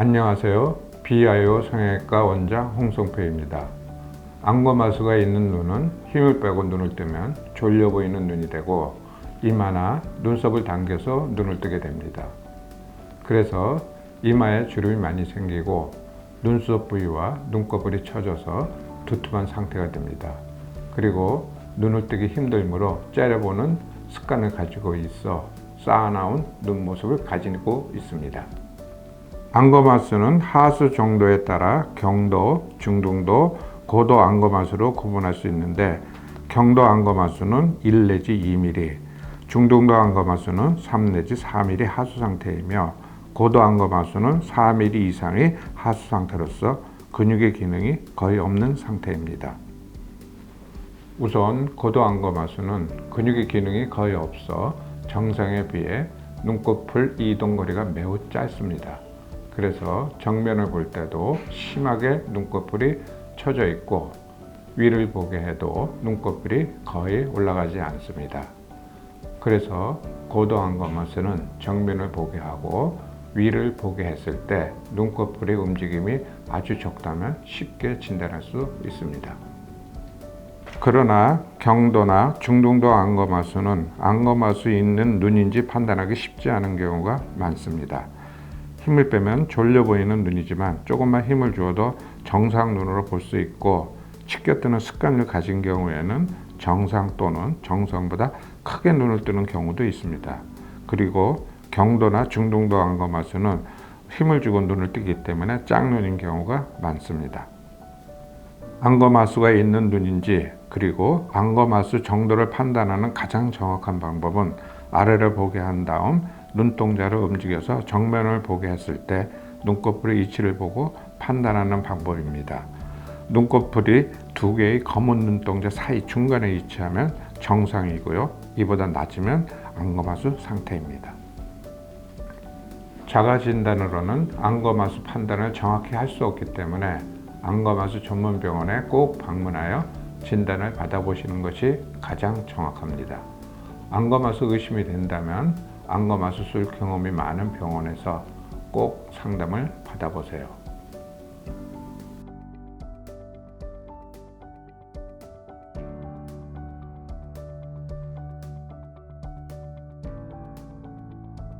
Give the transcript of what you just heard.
안녕하세요. 비아이오 성형외과 원장 홍성표입니다. 안검하수가 있는 눈은 힘을 빼고 눈을 뜨면 졸려 보이는 눈이 되고 이마나 눈썹을 당겨서 눈을 뜨게 됩니다. 그래서 이마에 주름이 많이 생기고 눈썹 부위와 눈꺼풀이 처져서 두툼한 상태가 됩니다. 그리고 눈을 뜨기 힘들므로 째려보는 습관을 가지고 있어 쌓아나온 눈 모습을 가지고 있습니다. 안검하수는 하수 정도에 따라 경도, 중등도, 고도 안검하수로 구분할 수 있는데 경도 안검하수는 1 내지 2mm, 중등도 안검하수는 3 내지 4mm 하수 상태이며 고도 안검하수는 4mm 이상의 하수 상태로서 근육의 기능이 거의 없는 상태입니다. 우선 고도 안검하수는 근육의 기능이 거의 없어 정상에 비해 눈꺼풀 이동 거리가 매우 짧습니다. 그래서 정면을 볼 때도 심하게 눈꺼풀이 처져 있고 위를 보게 해도 눈꺼풀이 거의 올라가지 않습니다. 그래서 고도 안검하수는 정면을 보게 하고 위를 보게 했을 때 눈꺼풀의 움직임이 아주 적다면 쉽게 진단할 수 있습니다. 그러나 경도나 중등도 안검하수는 안검하수 있는 눈인지 판단하기 쉽지 않은 경우가 많습니다. 힘을 빼면 졸려 보이는 눈이지만 조금만 힘을 주어도 정상 눈으로 볼 수 있고 치켜 뜨는 습관을 가진 경우에는 정상 또는 정상보다 크게 눈을 뜨는 경우도 있습니다. 그리고 경도나 중등도 안검하수는 힘을 주고 눈을 뜨기 때문에 짝눈인 경우가 많습니다. 안검하수가 있는 눈인지 그리고 안검하수 정도를 판단하는 가장 정확한 방법은 아래를 보게 한 다음 눈동자를 움직여서 정면을 보게 했을 때 눈꺼풀의 위치를 보고 판단하는 방법입니다. 눈꺼풀이 두 개의 검은 눈동자 사이 중간에 위치하면 정상이고요. 이보다 낮으면 안검하수 상태입니다. 자가 진단으로는 안검하수 판단을 정확히 할 수 없기 때문에 안검하수 전문 병원에 꼭 방문하여 진단을 받아보시는 것이 가장 정확합니다. 안검하수 의심이 된다면 안검하수술 경험이 많은 병원에서 꼭 상담을 받아보세요.